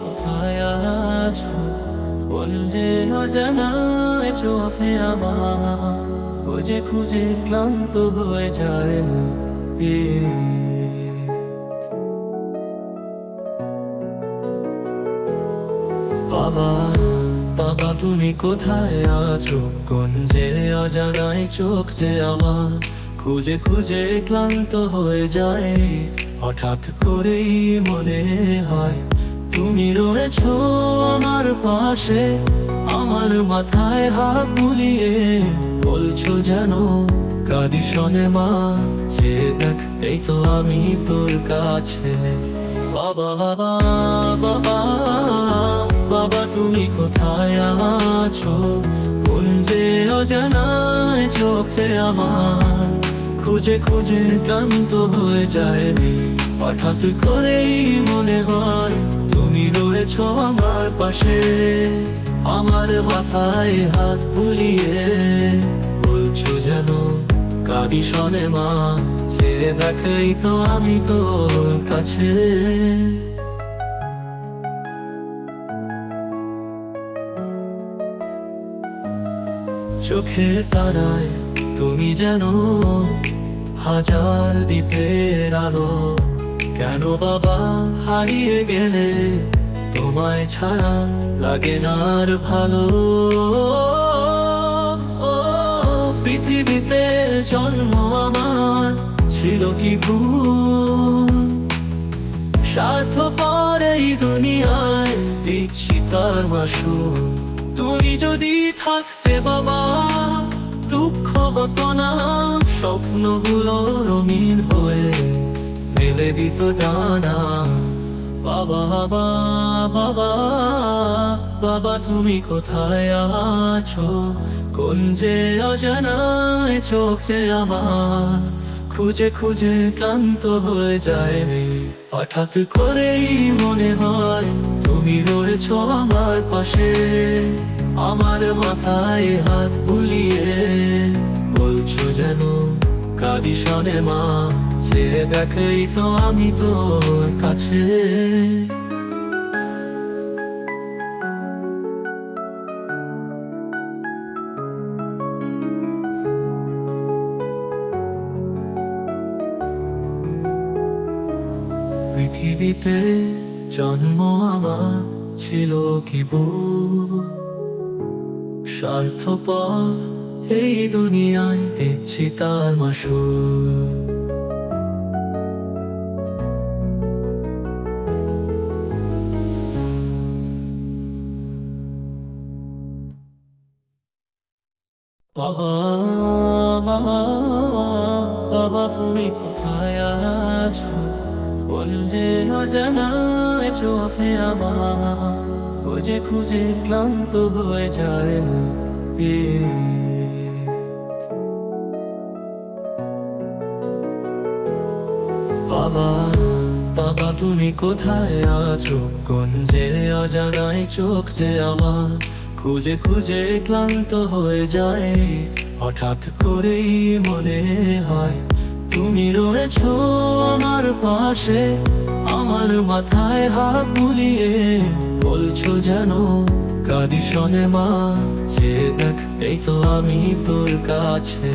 কোথায় আছো বল অজানায় চোখে আমার খুঁজে খুঁজে ক্লান্ত হয়ে যায় বাবা বাবা, তুমি কোথায় আছো? কোন যে অজানায় চোখ যে আমার? খুঁজে খুঁজে ক্লান্ত হয়ে যায়। হঠাৎ করেই মনে হয়, তুমি রয়েছো আমার পাশে, আমার মাথায় হাত বুলিয়ে বলছো যেন কাদি শোনে মা, যে দেখ, এই তো আমি তোর কাছে। বাবা বাবা বাবা বাবা, তুমি কোথায় আছো? কোন যে অজানায় চোখে আমার। খুঁজে খুঁজে ক্লান্ত হয়ে যায় হঠাৎ করেই মনে হয়, তুমি রয়েছ আমার পাশে। আমার মাথায় হাত বুলিয়ে বলছো যেন, কাদি শোনে মা, ছেড়ে দেখাই তো আমি তোর কাছে। চোখে তারায় তুমি যেন হাজার দ্বীপের আলো। কেন বাবা হারিয়ে গেলে? তোমায় ছাড়া লাগে না আর ভালো। পৃথিবীতে জন্ম আমার ছিল কি ভুল? স্বার্থপর এই দুনিয়ায় দিচ্ছি তার মাসু তুমি যদি থাকতে বাবা দুঃখ হতো না, স্বপ্নগুলো রঙিন হয়ে ফেলে দিত ডানা বাবা বাবা বাবা, তুমি কোথায় আছো? কোন যে অজানায় চোখ যে আমার? খুঁজে খুঁজে ক্লান্ত হয়ে যায়। হঠাৎ করেই মনে হয় তুমি রয়েছো আমার পাশে। আমার মাথায় হাত বুলিয়ে বলছো যেন কাদি শোনে মা, যে দেখাই তো আমি তোর কাছে। পৃথিবীতে জন্ম আমার ছিল কি ভুল? স্বার্থপর এই দুনিয়ায় দেখছি তার মাসুর বাবা বাবা তুমি কোথায় আছো খুঁজে খুঁজে ক্লান্ত হয়ে যায় বাবা বাবা, তুমি কোথায় আছো? কোন যে অজানায় চোখ যে আমার? খুঁজে খুঁজে ক্লান্ত হয়ে যায় হঠাৎ করেই মনে হয় তুমি রয়েছো। পাশে আমার মাথায় হাত বুলিয়ে বলছো যেন কাদি শোনে মা, যে দেখ, এই তো আমি তোর কাছে।